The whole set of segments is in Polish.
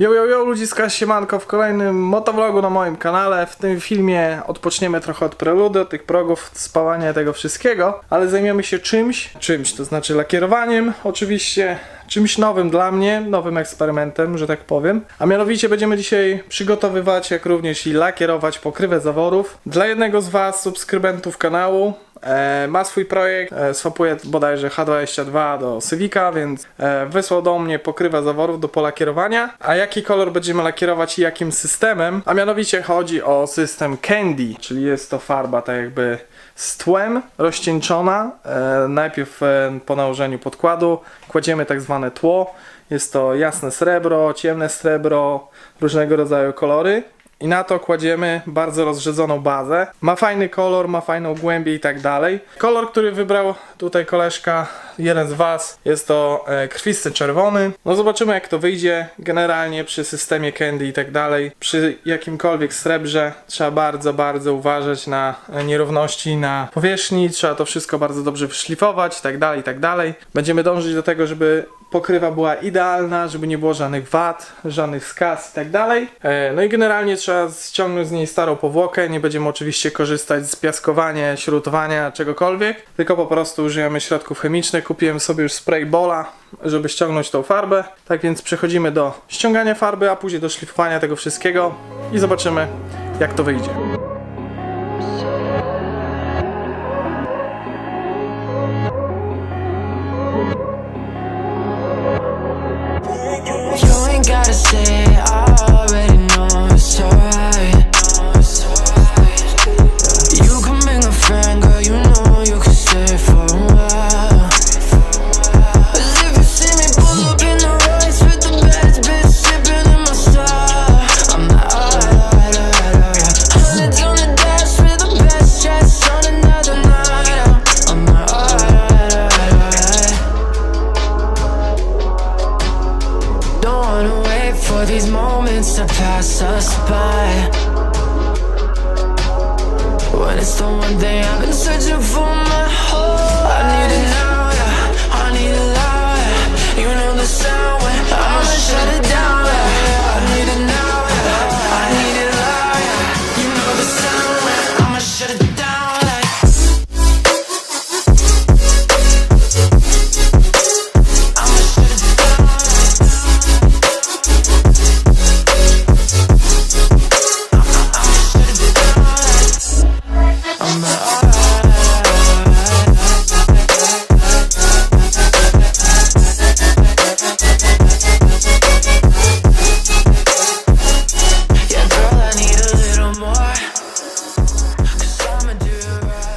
Yo, yo, yo, ludziska, siemanko w kolejnym motovlogu na moim kanale. W tym filmie odpoczniemy trochę od preludy, od tych progów, spawania tego wszystkiego, ale zajmiemy się czymś, czymś, to znaczy lakierowaniem, oczywiście czymś nowym dla mnie, nowym eksperymentem, że tak powiem. A mianowicie będziemy dzisiaj przygotowywać, jak również i lakierować pokrywę zaworów. Dla jednego z Was, subskrybentów kanału, E, ma swój projekt, e, swapuje bodajże H22 do Civica, więc e, wysłał do mnie pokrywa zaworów do polakierowania. A jaki kolor będziemy lakierować i jakim systemem? A mianowicie chodzi o system Candy, czyli jest to farba tak jakby z tłem rozcieńczona. E, najpierw e, po nałożeniu podkładu kładziemy tak zwane tło. Jest to jasne srebro, ciemne srebro, różnego rodzaju kolory. I na to kładziemy bardzo rozrzedzoną bazę. Ma fajny kolor, ma fajną głębię i tak dalej. Kolor, który wybrał tutaj koleżka, jeden z Was, jest to e, krwisty czerwony. No zobaczymy jak to wyjdzie. Generalnie przy systemie candy i tak dalej, przy jakimkolwiek srebrze trzeba bardzo, bardzo uważać na e, nierówności na powierzchni. Trzeba to wszystko bardzo dobrze wyszlifować i tak dalej, i tak dalej. Będziemy dążyć do tego, żeby pokrywa była idealna, żeby nie było żadnych wad, żadnych skaz i tak dalej. E, No i generalnie trzeba ściągnąć z niej starą powłokę. Nie będziemy oczywiście korzystać z piaskowania, śrutowania, czegokolwiek, tylko po prostu użyjemy środków chemicznych. Kupiłem sobie już spray bola, żeby ściągnąć tą farbę. Tak więc przechodzimy do ściągania farby, a później do szlifowania tego wszystkiego i zobaczymy jak to wyjdzie. For these moments to pass us by. When it's the one thing I've been searching for my whole I need it now, yeah. I need it loud, yeah. You know the sound when I'ma shut it down,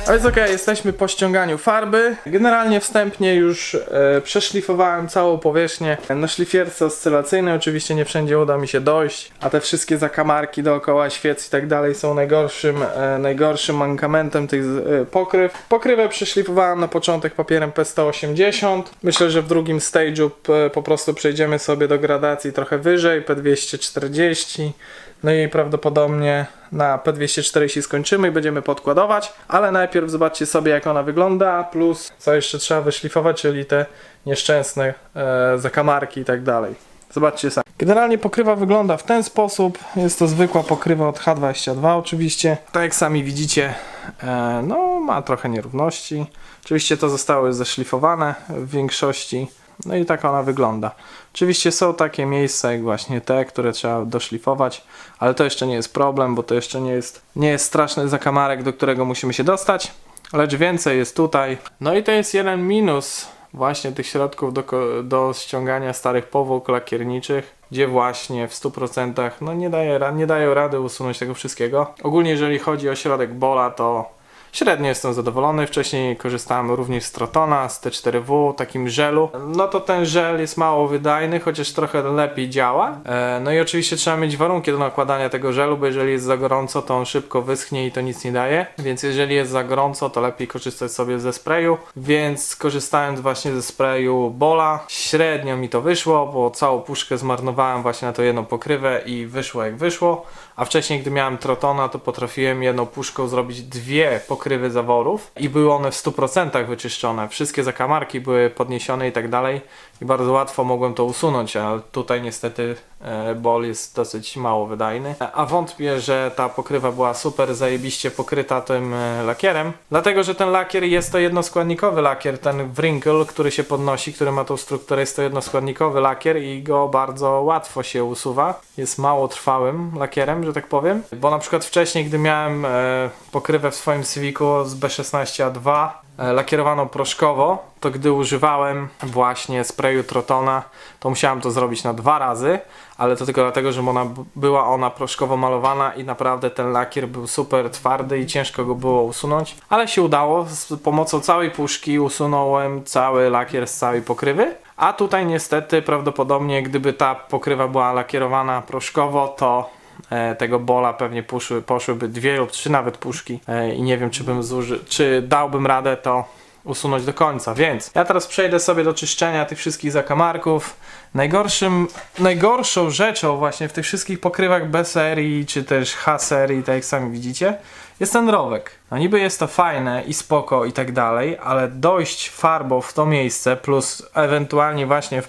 A więc okej, jesteśmy po ściąganiu farby. Generalnie wstępnie już e, przeszlifowałem całą powierzchnię na szlifierce oscylacyjnej. Oczywiście nie wszędzie uda mi się dojść, a te wszystkie zakamarki dookoła świec i tak dalej są najgorszym, e, najgorszym mankamentem tych e, pokryw. Pokrywę przeszlifowałem na początek papierem P180. Myślę, że w drugim stage'u po prostu przejdziemy sobie do gradacji trochę wyżej, P240. No i prawdopodobnie na P240 skończymy i będziemy podkładować, ale najpierw zobaczcie sobie jak ona wygląda, plus co jeszcze trzeba wyszlifować, czyli te nieszczęsne e, zakamarki i tak dalej. Zobaczcie sami. Generalnie pokrywa wygląda w ten sposób. Jest to zwykła pokrywa od H22 oczywiście. Tak jak sami widzicie, e, no ma trochę nierówności. Oczywiście to zostało już zeszlifowane w większości. No i tak ona wygląda. Oczywiście są takie miejsca jak właśnie te, które trzeba doszlifować, ale to jeszcze nie jest problem, bo to jeszcze nie jest, nie jest straszny zakamarek, do którego musimy się dostać, lecz więcej jest tutaj. No i to jest jeden minus właśnie tych środków do, do ściągania starych powłok lakierniczych, gdzie właśnie w 100% no nie, daje, nie dają rady usunąć tego wszystkiego. Ogólnie jeżeli chodzi o środek bola, to Średnio jestem zadowolony. Wcześniej korzystałem również z Trotona, z T4W, takim żelu. No to ten żel jest mało wydajny, chociaż trochę lepiej działa. E, no i oczywiście trzeba mieć warunki do nakładania tego żelu, bo jeżeli jest za gorąco, to on szybko wyschnie i to nic nie daje. Więc jeżeli jest za gorąco, to lepiej korzystać sobie ze sprayu. Więc korzystając właśnie ze sprayu Bola, średnio mi to wyszło, bo całą puszkę zmarnowałem właśnie na tą jedną pokrywę i wyszło jak wyszło. A wcześniej, gdy miałem Trotona, to potrafiłem jedną puszką zrobić dwie pokrywy zaworów i były one w 100% wyczyszczone. Wszystkie zakamarki były podniesione i tak dalej i bardzo łatwo mogłem to usunąć, ale tutaj niestety e, bol jest dosyć mało wydajny. A wątpię, że ta pokrywa była super zajebiście pokryta tym e, lakierem, dlatego że ten lakier jest to jednoskładnikowy lakier, ten wrinkle, który się podnosi, który ma tą strukturę, jest to jednoskładnikowy lakier i go bardzo łatwo się usuwa. Jest mało trwałym lakierem, że tak powiem, bo na przykład wcześniej, gdy miałem e, pokrywę w swoim Civicu z B16A2 e, lakierowaną proszkowo, to gdy używałem właśnie sprayu Trotona, to musiałem to zrobić na dwa razy, ale to tylko dlatego, że ona była ona proszkowo malowana i naprawdę ten lakier był super twardy i ciężko go było usunąć, ale się udało. Z pomocą całej puszki usunąłem cały lakier z całej pokrywy. A tutaj niestety prawdopodobnie gdyby ta pokrywa była lakierowana proszkowo, to e, tego bola pewnie poszły, poszłyby dwie lub trzy nawet puszki e, i nie wiem czy bym zuży, czy dałbym radę to usunąć do końca, więc ja teraz przejdę sobie do czyszczenia tych wszystkich zakamarków. Najgorszym, najgorszą rzeczą właśnie w tych wszystkich pokrywach B serii, czy też H serii, tak jak sami widzicie, jest ten rowek. No niby jest to fajne i spoko i tak dalej, ale dojść farbą w to miejsce, plus ewentualnie właśnie w,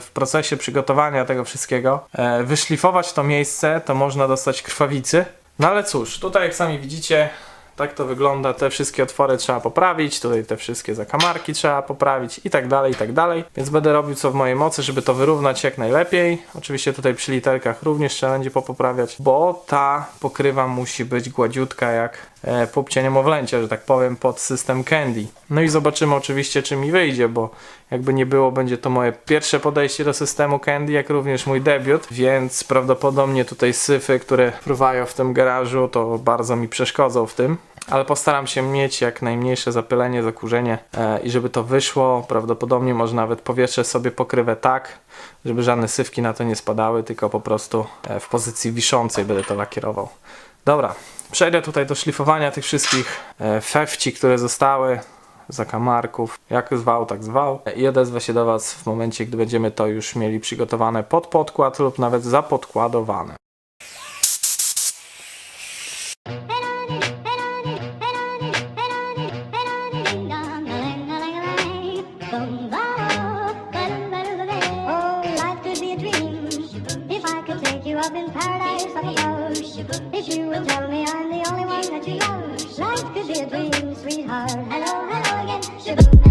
w procesie przygotowania tego wszystkiego, e, wyszlifować to miejsce, to można dostać krwawicy. No ale cóż, tutaj jak sami widzicie, tak to wygląda, te wszystkie otwory trzeba poprawić, tutaj te wszystkie zakamarki trzeba poprawić i tak dalej, i tak dalej. Więc będę robił co w mojej mocy, żeby to wyrównać jak najlepiej. Oczywiście tutaj przy literkach również trzeba będzie popoprawiać, bo ta pokrywa musi być gładziutka jak e, pupcie niemowlęcia, że tak powiem, pod system Candy. No i zobaczymy oczywiście czy mi wyjdzie, bo jakby nie było, będzie to moje pierwsze podejście do systemu Candy, jak również mój debiut, więc prawdopodobnie tutaj syfy, które fruwają w tym garażu, to bardzo mi przeszkodzą w tym. Ale postaram się mieć jak najmniejsze zapylenie, zakurzenie e, i żeby to wyszło, prawdopodobnie może nawet powietrzę sobie pokrywę tak, żeby żadne sywki na to nie spadały, tylko po prostu e, w pozycji wiszącej będę to lakierował. Dobra, przejdę tutaj do szlifowania tych wszystkich e, fefci, które zostały, zakamarków, jak zwał, tak zwał. I odezwę się do Was w momencie, gdy będziemy to już mieli przygotowane pod podkład lub nawet zapodkładowane. Oh, life paradise, If you would tell me I'm the only one that you love, life could be a dream, sweetheart. Hello, hello again. Shaboom,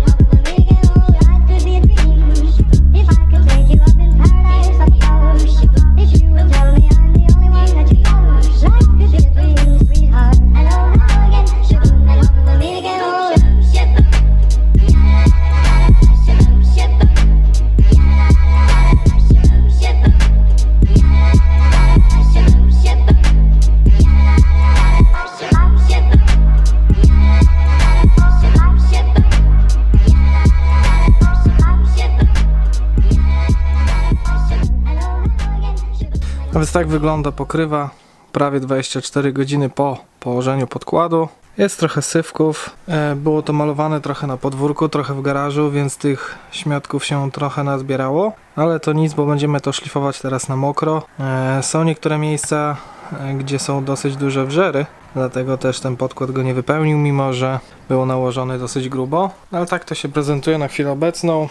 A więc tak wygląda pokrywa prawie 24 godziny po położeniu podkładu. Jest trochę sywków. E, Było to malowane trochę na podwórku, trochę w garażu, więc tych śmiotków się trochę nazbierało. Ale to nic, bo będziemy to szlifować teraz na mokro. E, Są niektóre miejsca, e, gdzie są dosyć duże wrzery, dlatego też ten podkład go nie wypełnił, mimo że było nałożony dosyć grubo. Ale tak to się prezentuje na chwilę obecną.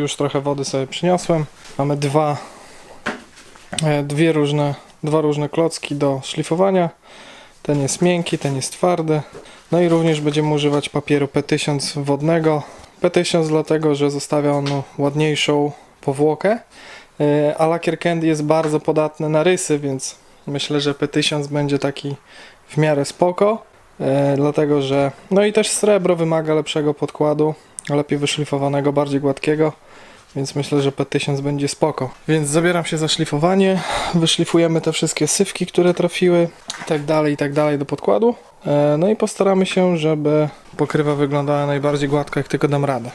Już trochę wody sobie przyniosłem. Mamy dwa dwie różne, dwa różne klocki do szlifowania. Ten jest miękki, ten jest twardy. No i również będziemy używać papieru P1000 wodnego. P1000 dlatego, że zostawia on ładniejszą powłokę, e, a lakier Candy jest bardzo podatny na rysy, więc myślę, że P1000 będzie taki w miarę spoko. E, dlatego, że no i też srebro wymaga lepszego podkładu, lepiej wyszlifowanego, bardziej gładkiego. Więc myślę, że P1000 będzie spoko. Więc zabieram się za szlifowanie. Wyszlifujemy te wszystkie sywki, które trafiły i tak dalej, i tak dalej do podkładu. E, No i postaramy się, żeby pokrywa wyglądała najbardziej gładko, jak tylko dam radę.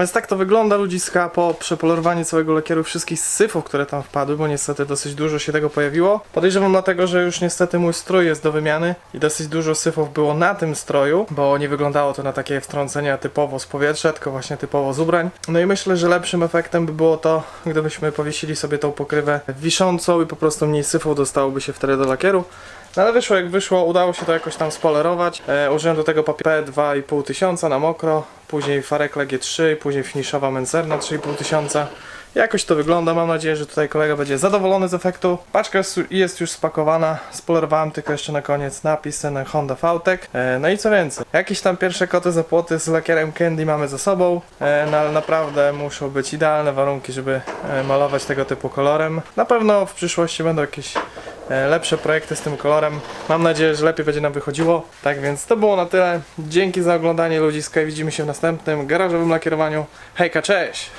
Więc tak to wygląda ludziska po przepolerowaniu całego lakieru wszystkich syfów, które tam wpadły, bo niestety dosyć dużo się tego pojawiło. Podejrzewam dlatego, że już niestety mój strój jest do wymiany i dosyć dużo syfów było na tym stroju, bo nie wyglądało to na takie wtrącenia typowo z powietrza, tylko właśnie typowo z ubrań. No i myślę, że lepszym efektem by było to, gdybyśmy powiesili sobie tą pokrywę wiszącą i po prostu mniej syfów dostałoby się wtedy do lakieru. No ale wyszło jak wyszło, udało się to jakoś tam spolerować. E, użyłem do tego papieru P2,5 tysiąca na mokro, później Farekle G3, później finiszowa Mencerna 3,5 tysiąca. Jakoś to wygląda, mam nadzieję, że tutaj kolega będzie zadowolony z efektu. Paczka jest- już spakowana, spolerowałem tylko jeszcze na koniec napis na Honda VTEC. E, no i co więcej, jakieś tam pierwsze koty za płoty z lakierem Candy mamy za sobą, e, no ale naprawdę muszą być idealne warunki, żeby e, malować tego typu kolorem. Na pewno w przyszłości będą jakieś lepsze projekty z tym kolorem. Mam nadzieję, że lepiej będzie nam wychodziło. Tak więc to było na tyle. Dzięki za oglądanie ludziska i widzimy się w następnym garażowym lakierowaniu. Hejka, cześć!